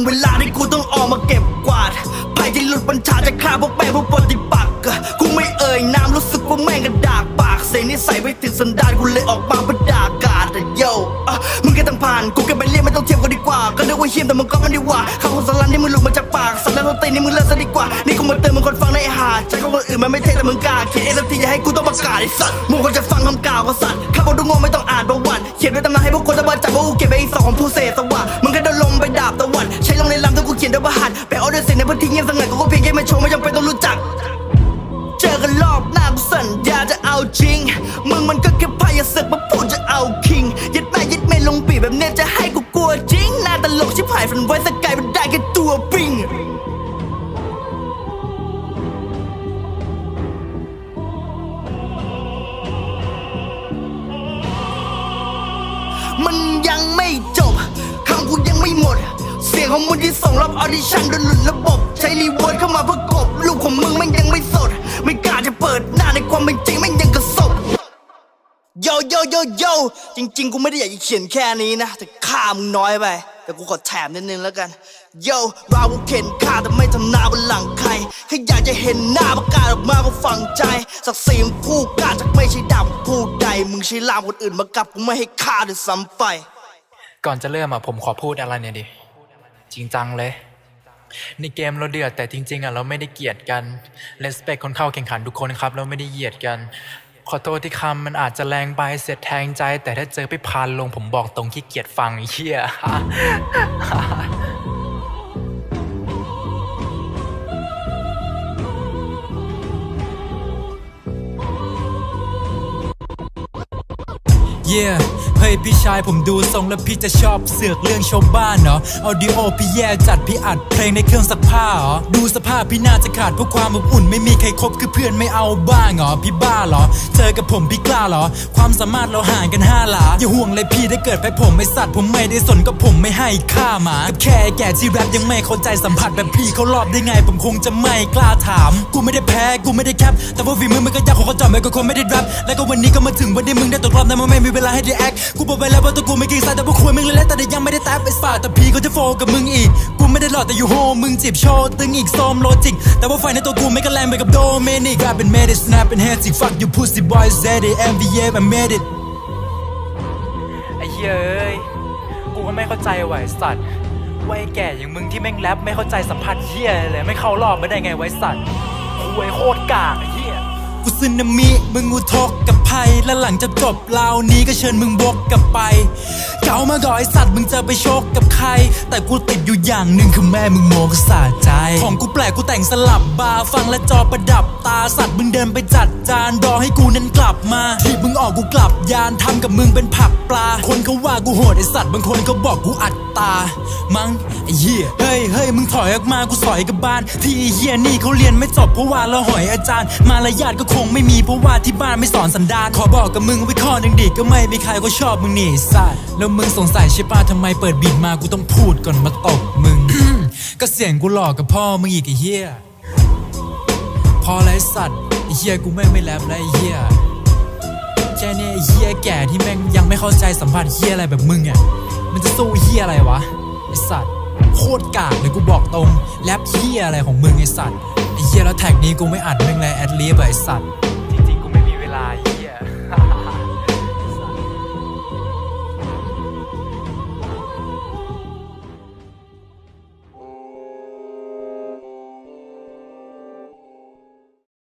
งเวลาที่กูต้องออกมาเก็บกวาดภัยที่หลุดบัญชาจะฆ่าพวกแม่งพวกปฏิปักษ์กูไม่เอ่ยนามรู้สึกว่าแม่งกระดากปากเสนิสัยไปถึงสันดานกูเลยออกมาประดากาศอะโยอะมึงแค่ต้องผ่านกูแค่ไปเรียนไม่ต้องเทียบกันดีกว่า ก็นึกว่าเฮียมแต่มึงก็มันดีกว่าคำของสลันที่มึงหลุดมาจากปากสันดนต้นตีนนี่มึงเลิกซะดีกว่า นี่กูมาเตือนมึงคนฟังในหาใจของคนอื่นมันไม่เท่แต่มึงกล้าเขียนเอฟทีอย่าให้กูต้องประกาศไอ้สัตว์มึงควรจะฟังคำกล่าวของสัตว์ข้าบอกดูโง่ไม่ต้องอ่านประวัติเขียนด้วยตำนานให้พวกคนจะมาจับว่ากูเก็บไว้สองของผู้เสพสวะมึง จำเป็นต้องรู้จัก เจอกันรอบหน้ากูสัญญาจะเอาจริง มึงมันก็แค่พายาศึกมาพูดจะเอาคิงยึดแม่ยึดไม่ลงปีแบบเนี้ยจะให้กูกลัวจริงหน้าตลกชิบหายฝันไว้สกายมันได้แค่ตัวปิง ของมึงที่ส่งรับออดิชั่นโดนหลุดระบบ ใช้รีเวิร์ดเข้ามาประกบลูกของมึงมันยังไม่สด ไม่กล้าจะเปิดหน้าในความเป็นจริงมันยังกระสบโยโยโยโยจริง ๆ กูไม่ได้อยากจะเขียนแค่นี้นะ แต่ค่ามึงน้อยไป แต่กูขอแถมนิดนึงแล้วกันโยเรากูเข็นค่าแต่ไม่ทำหน้าบนหลังใครแค่อยากจะเห็นหน้าประกาศออกมาก็ฝังใจสักดิ์ศรีของผู้กล้าจะไม่ใช่ดำผู้ใด มึงใช้ลามคนอื่นมากับกูไม่ให้ค่าด้วยซ้ำไป ก่อนจะเริ่มอะผมขอพูดอะไรเนี่ยดิ จริงจังเลย ในเกมเราเดือดแต่จริง ๆอะเราไม่ได้เกลียดกันเลสเปคคนเข้าแข่งขันทุกคนครับ เราไม่ได้เหยียดกัน ขอโทษที่คำมันอาจจะแรงไปเสียดแทงใจ แต่ถ้าเจอไปพานลงผมบอกตรงขี้เกียจฟังไอ้เหี้ย เย่เฮ้ยพี่ชายผมดูทรงแล้วพี่จะชอบเสือกเรื่องชาวบ้านเหรอเอาดิโอพี่แย่จัดพี่อัดเพลงในเครื่องซักผ้าเหรอดูสภาพพี่น่าจะขาดเพราะความอบอุ่นไม่มีใครคบคือเพื่อนไม่เอาบ้างเหรอพี่บ้าเหรอ เจอกับผมพี่กล้าเหรอ ความสามารถเราห่างกันห้าหลาอย่าห่วงเลยพี่ได้เกิดไปผมไม่สัตว์ผมไม่ได้สนก็ผมไม่ให้ค่าหมากับแค่แก่ที่แรปยังไม่เข้าใจสัมผัสแบบพี่เขารอบได้ไง ผมคงจะไม่กล้าถาม กูไม่ได้แพ้กูไม่ได้แคปแต่ว่าฝีมือมันก็ยากของเขาจอดไม่ก็คนไม่ได้แรปแล้วก็วันนี้ก็มาถึงวันที่มึงได้ตกรอบแต่มันไม่มีเวลาให้ได้แอคกูบอกไปแล้วว่าตัวกูไม่เก่งสายแต่พวกคุยมึงเลยแหละแต่ยังไม่ได้แตะไปสปาแต่พี่ก็จะโฟกับมึงอีก กูไม่ได้หลอดแต่อยู่โฮมึงจีบโชว์ตึงอีกโซมโลจิก แต่ว่าไฟในตัวกูไม่ก็แรงไปกับโดเมนิก Rap and made it snap and head sick fuck you pussy boys said it MVA I made it ไอ้เหี้ยเอ้ยกูก็ไม่เข้าใจว่ะไอ้สัตว์ว่าไอ้แก่อย่างมึงที่แม่งแรปไม่เข้าใจสัมผัสเหี้ยอะไรเลยไม่เข้ารอบไม่ได้ไงไว้สัตว์คุยโคตรกากไอ้เหี้ยกูซึนามิมึงอุทกกับภัย และหลังจากจบราวนี้ก็เชิญมึงวกกลับไป เก่ามาก่อไอสัตว์มึงจะไปโชกกับใคร แต่กูติดอยู่อย่างหนึ่งคือแม่มึงโมกสาใจ ของกูแปลกกูแต่งสลับบาร์ฟังและจอประดับตาสัตว์มึงเดินไปจัดจานรอให้กูนั้นกลับมาที่มึงออกกูกลับยานทำกับมึงเป็นผักปลา คนเขาว่ากูโหดไอสัตว์บางคนเขาบอกกูอัดตา มั้งไอ้เหี้ยเฮ้ยเฮ้ยมึงถอยออกมากูสอยกับบ้าน ที่ไอเหี้ยนี่เขาเรียนไม่จบเพราะว่าเราหอยอาจารย์ มารยาทก็คงไม่มีเพราะว่าที่บ้านไม่สอนสันดานขอบบอกกับมึงไว้ข้อหนึ่งดิก็ไม่มีใครก็ชอบมึงนี่สัตว์แล้วมึงสงสัยใช่ป่ะทำไมเปิดบีทมากูต้องพูดก่อนมาตบมึง ก็เสียงกูหลอกกับพ่อมึงอีกไอ้เหี้ยพอไอ้สัตว์ไอ้เหี้ยกูแม่งไม่แรปแล้วไอ้เหี้ยแค่เนี้ยไอ้เฮียแก่ที่แม่งยังไม่เข้าใจสัมผัสเฮียอะไรแบบมึงอะมันจะสู้เฮียอะไรวะไอ้สัตว์โคตรกากเลยกูบอกตรงแรปเฮียอะไรของมึงไอ้สัตว์ไอ้เฮียแล้วแท็กนี้กูไม่อัดแม่งเลยแอดลีฟไอ้สัตว์